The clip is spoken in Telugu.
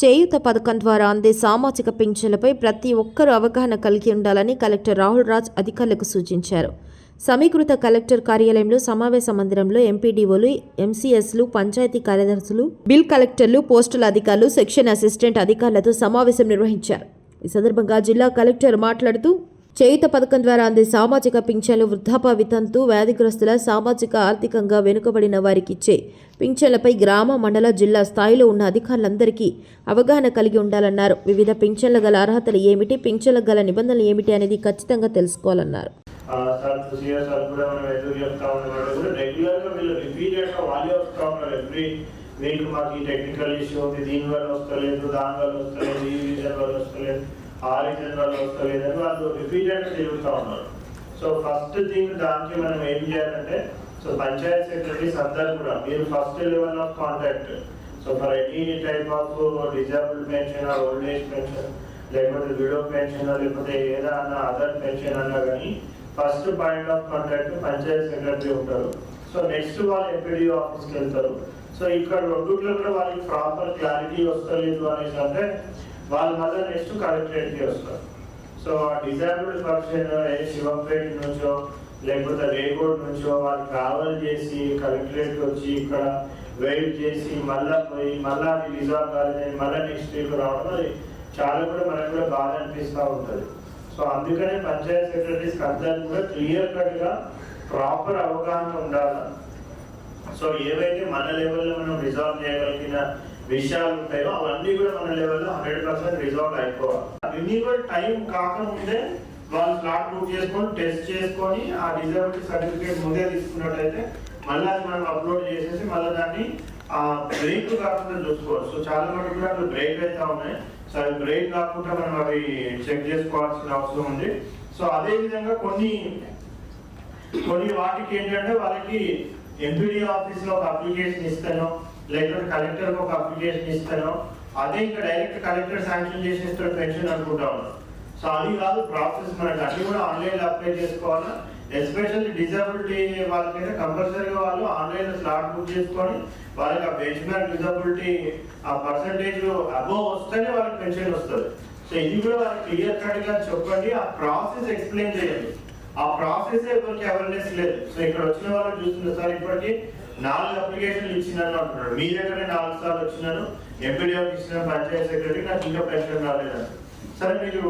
చేయూత పథకం ద్వారా అందే సామాజిక పింఛన్లపై ప్రతి ఒక్కరూ అవగాహన కలిగి ఉండాలని కలెక్టర్ రాహుల్ రాజ్ అధికారులకు సూచించారు. సమీకృత కలెక్టర్ కార్యాలయంలో సమావేశ మందిరంలో ఎంపీడీఓలు ఎంసీఎస్లు పంచాయతీ కార్యదర్శులు బిల్ కలెక్టర్లు పోస్టల్ అధికారులు సెక్షన్ అసిస్టెంట్ అధికారులతో సమావేశం నిర్వహించారు. ఈ సందర్భంగా జిల్లా కలెక్టర్ మాట్లాడుతూ చేయుత పథకం ద్వారా అందే సామాజిక పింఛన్లు వృద్ధాప్య వితంతు వ్యాధిగ్రస్తుల సామాజిక ఆర్థికంగా వెనుకబడిన వారికి ఇచ్చే పింఛన్లపై గ్రామ మండల జిల్లా స్థాయిలో ఉన్న అధికారులందరికీ అవగాహన కలిగి ఉండాలన్నారు. వివిధ పింఛన్ల గల అర్హతలు ఏమిటి? పింఛన్లకు గల నిబంధనలు ఏమిటి అనేది ఖచ్చితంగా తెలుసుకోవాలన్నారు. ఆ సార్ సిఆర్ సార్ కూడా మనం ఎదురు చెప్తా ఉన్నాడు. కూడా వీళ్ళు రిపీటెడ్ వాళ్ళే వస్తా ఉన్నారు. ఎవ్రీ వీక్ మాకు ఈ టెక్నికల్ ఇష్యూ ఉంది. దీని వల్ల వస్తలేదు దాని వల్ల వస్తలేదు ఈ రీజన్ వల్ల వస్తలేదు ఆ రీజన్ వల్ల వస్తలేదు అని వాళ్ళు రిపీటెడ్గా ఉన్నారు. సో ఫస్ట్ థింగ్ దానికి మనం ఏం చేయాలంటే సో పంచాయత్ సెక్రటరీస్ అందరు కూడా మీరు first level of contact so for any type of disable pension old age pension లేకపోతే విడో పెన్షన్ లేకపోతే ఏదైనా అదర్ పెన్షన్ అన్నా కానీ first point of contact panchayat secretary ఉంటారు. సో నెక్స్ట్ వాళ్ళు ఎంపీడీఓ ఆఫీస్కి వెళ్తారు. సో ఇక్కడ రెండుట్లో కూడా వాళ్ళకి ప్రాపర్ క్లారిటీ వస్తలేదు అనేసి అంటే వాళ్ళు మళ్ళీ నెక్స్ట్ కలెక్టరేట్కి వస్తారు సో ఆ డిజాబుల్డ్ పర్సన్ ఏ శివంపేట నుంచో లేకపోతే రేగోడ్ నుంచో వాళ్ళు ట్రావెల్ చేసి కలెక్టరేట్ వచ్చి ఇక్కడ వెయిట్ చేసి మళ్ళా పోయి మళ్ళా అది రిజాల్వ్ కాలేదని మళ్ళీ నెక్స్ట్ వీక్ రావడం అది చాలా కూడా మనకు కూడా బాధ అనిపిస్తూ ఉంటుంది. సో అందుకనే పంచాయత్ సెక్రటరీస్ అందరికి కూడా క్లియర్ కట్గా ప్రాపర్ అవగాహన ఉండాలి? సో ఏవైతే మన లెవెల్లో మనం రిజాల్వ్ చేయగలిగిన విషయాలు ఉంటాయో అవన్నీ కూడా మన లెవెల్లో హండ్రెడ్ పర్సెంట్ రిజాల్వ్ అయిపోవాలి. కూడా టైం కాకముందే వాళ్ళు స్లాట్ బుక్ చేసుకొని టెస్ట్ చేసుకొని ఆ డిజబిలిటీ సర్టిఫికేట్ ముందే తీసుకున్నట్లయితే మళ్ళీ అది మనం అప్లోడ్ చేసేసి మళ్ళీ దాన్ని ఆ బ్రేక్ కాకుండా చూసుకోవాలి. సో చాలా మటుకు కూడా అక్కడ బ్రేక్ అవుతా ఉన్నాయి. సో అవి బ్రేక్ కాకుండా మనం అవి చెక్ చేసుకోవాల్సిన అవసరం ఉంది. సో అదే విధంగా కొన్ని కొన్ని వాటికి ఏంటంటే వాళ్ళకి ఎంపీడీ ఆఫీస్లో ఒక అప్లికేషన్ ఇస్తాను లేకపోతే కలెక్టర్ ఒక అప్లికేషన్ ఇస్తాను. అదే ఇంకా డైరెక్ట్ కలెక్టర్ శాంక్షన్ చేసేస్తాడు పెన్షన్ అనుకుంటా ఉన్నాను సో అది కాదు ప్రాసెస్ మనకి అన్ని కూడా ఆన్లైన్లో అప్లై చేసుకోవాలా? ఎస్పెషల్లీ డిజబిలిటీ వాళ్ళకైతే కంపల్సరీగా వాళ్ళు ఆన్లైన్లో స్లాట్ బుక్ చేసుకొని వాళ్ళకి ఆ బెంచ్ మార్క్ డిజబిలిటీ ఆ పర్సంటేజ్ అబోవ్ వస్తేనే వాళ్ళకి పెన్షన్ వస్తుంది. సో ఇది కూడా వాళ్ళకి క్లియర్ కట్గా చెప్పండి. ఆ ప్రాసెస్ ఎక్స్ప్లెయిన్ చేయండి. ఆ ప్రాసెస్ ఎవరికి అవేర్నెస్ లేదు. సో ఇక్కడ వచ్చిన వాళ్ళు చూస్తున్న సార్ ఇప్పటికి నాలుగు అప్లికేషన్లు ఇచ్చినాను అంటున్నాడు. మీ దగ్గరే నాలుగు సార్లు వచ్చినాను. ఎంపీడీ ఇచ్చిన పంచాయత్ సెక్రటరీ నాకు ఇంకా పెన్షన్ రాలేదు సరే మీరు